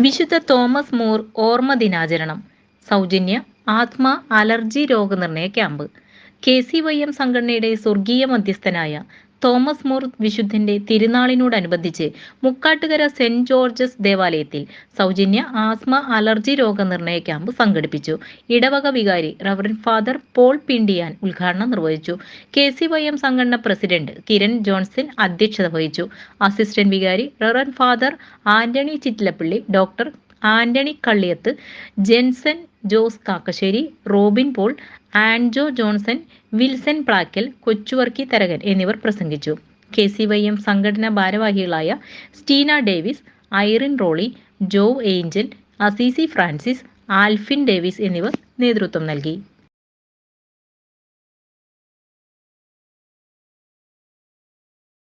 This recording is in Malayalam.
വിശുദ്ധ തോമസ് മൂർ ഓർമ്മ ദിനാചരണം. സൗജന്യ ആത്മ അലർജി രോഗനിർണയ camp. K C Y M സംഘടനയുടെ സ്വർഗീയ മധ്യസ്ഥനായ തോമസ് മൂർ വിശുദ്ധന്റെ തിരുനാളിനോടനുബന്ധിച്ച് മുക്കാട്ടുകര സെന്റ് ജോർജസ് ദേവാലയത്തിൽ സൗജന്യ ആസ്മ അലർജി രോഗനിർണയ ക്യാമ്പ് സംഘടിപ്പിച്ചു. ഇടവക വികാരി റവറൻ ഫാദർ പോൾ പിണ്ടിയാൻ ഉദ്ഘാടനം നിർവഹിച്ചു. കെ സി വൈ എം സംഘടന പ്രസിഡന്റ് കിരൺ ജോൺസൺ അധ്യക്ഷത വഹിച്ചു. അസിസ്റ്റന്റ് വികാരി reverend father Antony Chittilappally doctor Antony Kalliyath Jensen Jose Kakkassery Robin Paul Anjo Johnson Wilson Plakkal Kochuvarkey Tharakan എന്നിവർ പ്രസംഗിച്ചു. കെ സി വൈ എം സംഘടനാ ഭാരവാഹികളായ Steena Davis Irene Rolly Jo Angel Assisi Francis Alphin Davis എന്നിവർ നേതൃത്വം നൽകി.